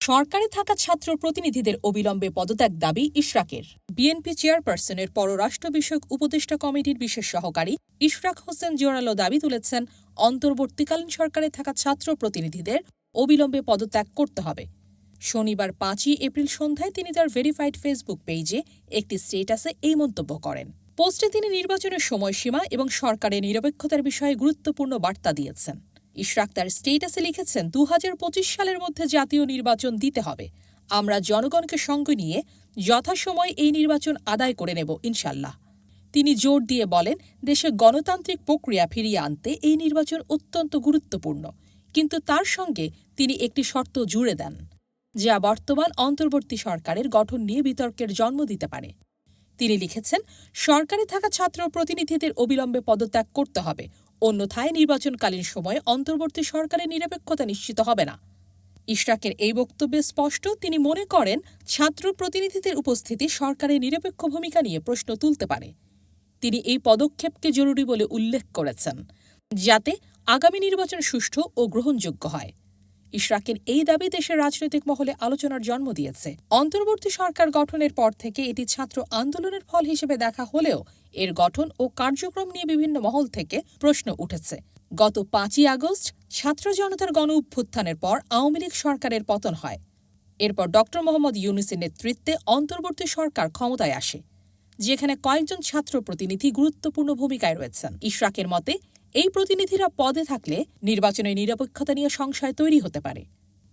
সরকারে থাকা ছাত্র প্রতিনিধিদের অবিলম্বে পদত্যাগ দাবি ইশরাকের। বিএনপি চেয়ারপারসনের পররাষ্ট্র বিষয়ক উপদেষ্টা কমিটির বিশেষ সহকারী ইশরাক হোসেন জোরালো দাবি তুলেছেন, অন্তর্বর্তীকালীন সরকারে থাকা ছাত্র প্রতিনিধিদের অবিলম্বে পদত্যাগ করতে হবে। শনিবার পাঁচই এপ্রিল সন্ধ্যায় তিনি তার ভেরিফাইড ফেসবুক পেজে একটি স্টেটাসে এই মন্তব্য করেন। পোস্টে তিনি নির্বাচনের সময়সীমা এবং সরকারের নিরপেক্ষতার বিষয়ে গুরুত্বপূর্ণ বার্তা দিয়েছেন। ইশরাক তার স্টেটাসে লিখেছেন দু হাজার পঁচিশ সালের মধ্যে জাতীয় নির্বাচন দিতে হবে। আমরা জনগণকে সঙ্গে নিয়ে যথাসময়ে এই নির্বাচন আদায় করে নেব ইনশাল্লাহ তিনি জোর দিয়ে বলেন, দেশে গণতান্ত্রিক প্রক্রিয়া ফিরিয়ে আনতে এই নির্বাচন অত্যন্ত গুরুত্বপূর্ণ। কিন্তু তার সঙ্গে তিনি একটি শর্ত জুড়ে দেন, যা বর্তমান অন্তর্বর্তী সরকারের গঠন নিয়ে বিতর্কের জন্ম দিতে পারে। তিনি লিখেছেন, সরকারে থাকা ছাত্র প্রতিনিধিদের অবিলম্বে পদত্যাগ করতে হবে। অন্যথায় নির্বাচনকালীন সময়ে অন্তর্বর্তী সরকারের নিরপেক্ষতা নিশ্চিত হবে না। ইশরাকের এই বক্তব্যে স্পষ্ট, তিনি মনে করেন, ছাত্র প্রতিনিধিদের উপস্থিতি সরকারের নিরপেক্ষ ভূমিকা নিয়ে প্রশ্ন তুলতে পারে। তিনি এই পদক্ষেপকে জরুরি বলে উল্লেখ করেছেন, যাতে আগামী নির্বাচন সুষ্ঠু ও গ্রহণযোগ্য হয়। ইশরাকের এই দাবি দেশের রাজনৈতিক মহলে আলোচনার জন্ম দিয়েছে। অন্তর্বর্তী সরকার গঠনের পর থেকে এটি ছাত্র আন্দোলনের ফল হিসেবে দেখা হলেও এর গঠন ও কার্যক্রম নিয়ে বিভিন্ন মহল থেকে প্রশ্ন উঠেছে। গত পাঁচই আগস্ট ছাত্র জনতার গণ অভ্যুত্থানের পর আওয়ামী লীগ সরকারের পতন হয়। এরপর ড মোহাম্মদ ইউনুসের নেতৃত্বে অন্তর্বর্তী সরকার ক্ষমতায় আসে, যেখানে কয়েকজন ছাত্র প্রতিনিধি গুরুত্বপূর্ণ ভূমিকায় রয়েছেন। ইশরাকের মতে, এই প্রতিনিধিরা পদে থাকলে নির্বাচনের নিরপেক্ষতা নিয়ে সংশয় তৈরি হতে পারে।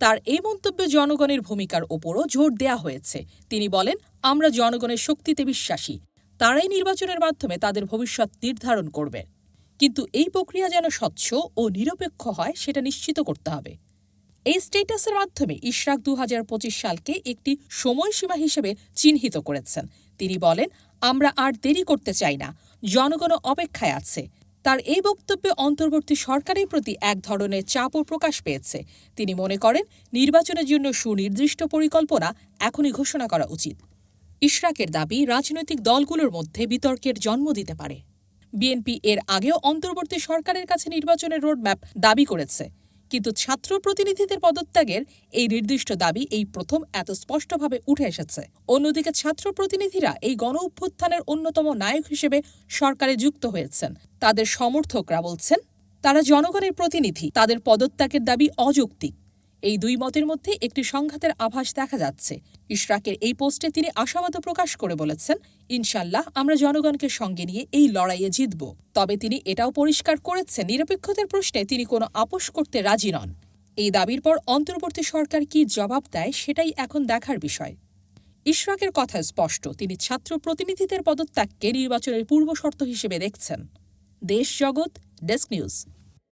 তার এই মন্তব্যে জনগণের ভূমিকার ওপরও জোর দেয়া হয়েছে। তিনি বলেন, আমরা জনগণের শক্তিতে বিশ্বাসী। তারাই নির্বাচনের মাধ্যমে তাদের ভবিষ্যৎ নির্ধারণ করবে। কিন্তু এই প্রক্রিয়া যেন স্বচ্ছ ও নিরপেক্ষ হয়, সেটা নিশ্চিত করতে হবে। এই স্টেটাসের মাধ্যমে ইশরাক দু হাজার পঁচিশ সালকে একটি সময়সীমা হিসেবে চিহ্নিত করেছেন। তিনি বলেন, আমরা আর দেরি করতে চাই না। জনগণ অপেক্ষায় আছে। তার এই বক্তব্যে অন্তর্বর্তী সরকারের প্রতি এক ধরনের চাপও প্রকাশ পেয়েছে। তিনি মনে করেন, নির্বাচনের জন্য সুনির্দিষ্ট পরিকল্পনা এখনই ঘোষণা করা উচিত। ইশরাকের দাবি, রাজনৈতিক দলগুলোর মধ্যে বিতর্কের জন্ম দিতে পারে। বিএনপি এর আগেও অন্তর্বর্তী সরকারের কাছে নির্বাচনের রোডম্যাপ দাবি করেছে। কিন্তু ছাত্র প্রতিনিধিদের পদত্যাগের এই নির্দিষ্ট দাবি এই প্রথম এত স্পষ্টভাবে উঠে এসেছে। অন্যদিকে ছাত্র প্রতিনিধিরা এই গণ অভ্যুত্থানের অন্যতম নায়ক হিসেবে সরকারে যুক্ত হয়েছেন। তাদের সমর্থকরা বলছেন, তারা জনগণের প্রতিনিধি, তাদের পদত্যাগের দাবি অযৌক্তিক। এই দুই মতের মধ্যে একটি সংঘাতের আভাস দেখা যাচ্ছে। ইশরাকের এই পোস্টে তিনি আশাবাদ প্রকাশ করে বলেছেন ইনশাল্লাহ আমরা জনগণকে সঙ্গে নিয়ে এই লড়াইয়ে জিতব। তবে তিনি এটাও পরিষ্কার করেছেন, নিরপেক্ষতার প্রশ্নে তিনি কোনো আপোষ করতে রাজি নন। এই দাবির পর অন্তর্বর্তী সরকার কি জবাব দেয়, সেটাই এখন দেখার বিষয়। ইশরাকের কথা স্পষ্ট, তিনি ছাত্র প্রতিনিধিদের পদত্যাগকে নির্বাচনের পূর্বশর্ত হিসেবে দেখছেন। দেশ জগৎ, ডেস্ক নিউজ।